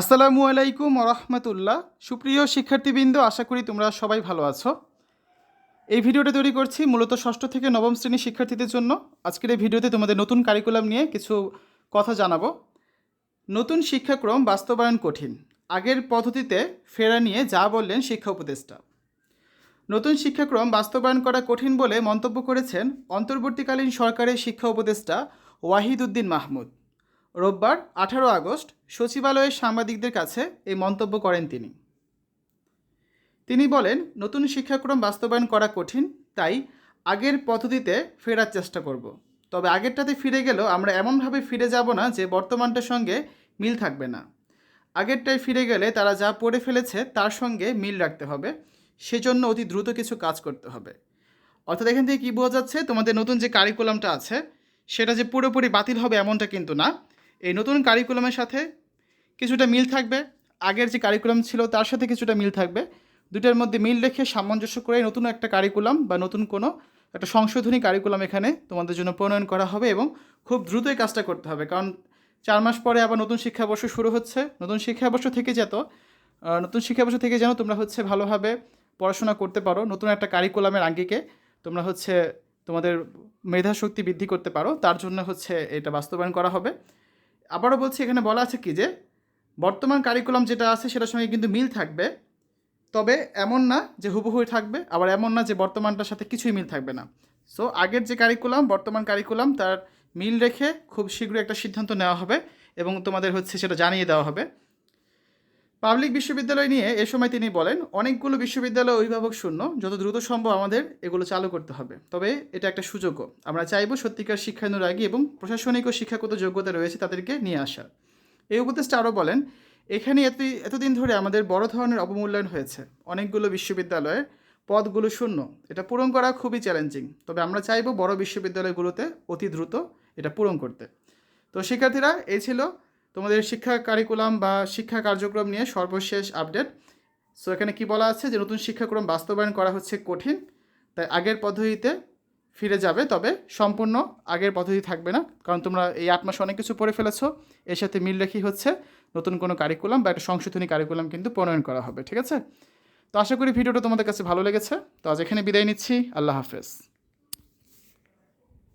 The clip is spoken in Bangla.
আসসালামু আলাইকুম রহমতুল্লাহ। সুপ্রিয় শিক্ষার্থীবৃন্দ, আশা করি তোমরা সবাই ভালো আছো। এই ভিডিওটা তৈরি করছি মূলত ষষ্ঠ থেকে নবম শ্রেণির শিক্ষার্থীদের জন্য। আজকের এই ভিডিওতে তোমাদের নতুন কারিকুলাম নিয়ে কিছু কথা জানাব। নতুন শিক্ষাক্রম বাস্তবায়ন কঠিন। আগের পদ্ধতিতে ফেরা নিয়ে যা বললেন শিক্ষা উপদেষ্টা। নতুন শিক্ষাক্রম বাস্তবায়ন করা কঠিন বলে মন্তব্য করেছেন অন্তর্বর্তীকালীন সরকারের শিক্ষা উপদেষ্টা ওয়াহিদ উদ্দিন মাহমুদ। রোববার আঠারো আগস্ট সচিবালয়ের সাংবাদিকদের কাছে এই মন্তব্য করেন তিনি। তিনি বলেন, নতুন শিক্ষাক্রম বাস্তবায়ন করা কঠিন, তাই আগের পদ্ধতিতে ফেরার চেষ্টা করব। তবে আগেরটাতে ফিরে গেলেও আমরা এমনভাবে ফিরে যাব না যে বর্তমানটার সঙ্গে মিল থাকবে না। আগেরটায় ফিরে গেলে তারা যা পড়ে ফেলেছে তার সঙ্গে মিল রাখতে হবে, সেজন্য অতি দ্রুত কিছু কাজ করতে হবে। অর্থাৎ এখান থেকে কী বোঝা যাচ্ছে, তোমাদের নতুন যে কারিকুলামটা আছে, সেটা যে পুরোপুরি বাতিল হবে এমনটা কিন্তু না। এই নতুন কারিকুলামের সাথে কিছুটা মিল থাকবে। আগের যে কারিকুলাম ছিল, তার সাথে কিছুটা মিল থাকবে। দুটার মধ্যে মিল রেখে সামঞ্জস্য করে নতুন একটা কারিকুলাম বা নতুন কোনো একটা সংশোধনী কারিকুলাম এখানে তোমাদের জন্য প্রণয়ন করা হবে এবং খুব দ্রুতই কাজটা করতে হবে। কারণ চার মাস পরে আবার নতুন শিক্ষাবর্ষ শুরু হচ্ছে। নতুন শিক্ষাবর্ষ থেকে যেত নতুন শিক্ষাবর্ষ থেকে যেন তোমরা হচ্ছে ভালোভাবে পড়াশোনা করতে পারো, নতুন একটা কারিকুলামের আঙ্গিকে তোমরা হচ্ছে তোমাদের মেধাশক্তি বৃদ্ধি করতে পারো। তার জন্য হচ্ছে এটা বাস্তবায়ন করা হবে। আবারও বলছি, এখানে বলা আছে কি যে, বর্তমান কারিকুলাম যেটা আছে সেটার সঙ্গে কিন্তু মিল থাকবে, তবে এমন না যে হুবহু থাকবে, আবার এমন না যে বর্তমানটার সাথে কিছুই মিল থাকবে না। সো আগের যে কারিকুলাম বর্তমান কারিকুলাম তার মিল রেখে খুব শীঘ্রই একটা সিদ্ধান্ত নেওয়া হবে এবং তোমাদের হচ্ছে সেটা জানিয়ে দেওয়া হবে। পাবলিক বিশ্ববিদ্যালয় নিয়ে এ সময় তিনি বলেন, অনেকগুলো বিশ্ববিদ্যালয় অভিভাবক শূন্য, যত দ্রুত সম্ভব আমাদের এগুলো চালু করতে হবে। তবে এটা একটা সুযোগও। আমরা চাইব সত্যিকার শিক্ষানুরাগী এবং প্রশাসনিক ও শিক্ষাগত যোগ্যতা রয়েছে তাদেরকে নিয়ে আসা এই উপদেষ্টা আরও বলেন, এখানে এত, এতদিন ধরে আমাদের বড় ধরনের অবমূল্যায়ন হয়েছে। অনেকগুলো বিশ্ববিদ্যালয়ের পদগুলো শূন্য। এটা পূরণ করা খুবই চ্যালেঞ্জিং। তবে আমরা চাইব বড় বিশ্ববিদ্যালয়গুলোতে অতি দ্রুত এটা পূরণ করতে। তো শিক্ষার্থীরা, এই ছিল তোমাদের শিক্ষা কারিকুলাম বা শিক্ষা কার্যক্রম নিয়ে সর্বশেষ আপডেট সো এখানে কি বলা আছে যে নতুন শিক্ষাক্রম বাস্তবায়ন করা হচ্ছে কঠিন, তাই আগের পদ্ধতিতে ফিরে যাবে, তবে সম্পূর্ণ আগের পদ্ধতি থাকবে না, কারণ তোমরা এই আট মাসে অনেক কিছু পড়ে ফেলেছো। এর সাথে মিল রেখেই হচ্ছে নতুন কোনো কারিকুলাম বা একটা সংশোধনী কারিকুলাম কিন্তু প্রণয়ন করা হবে, ঠিক আছে? তো আশা করি ভিডিওটা তোমাদের কাছে ভালো লেগেছে। তো আজ এখানে বিদায় নিচ্ছি, আল্লাহ হাফেজ।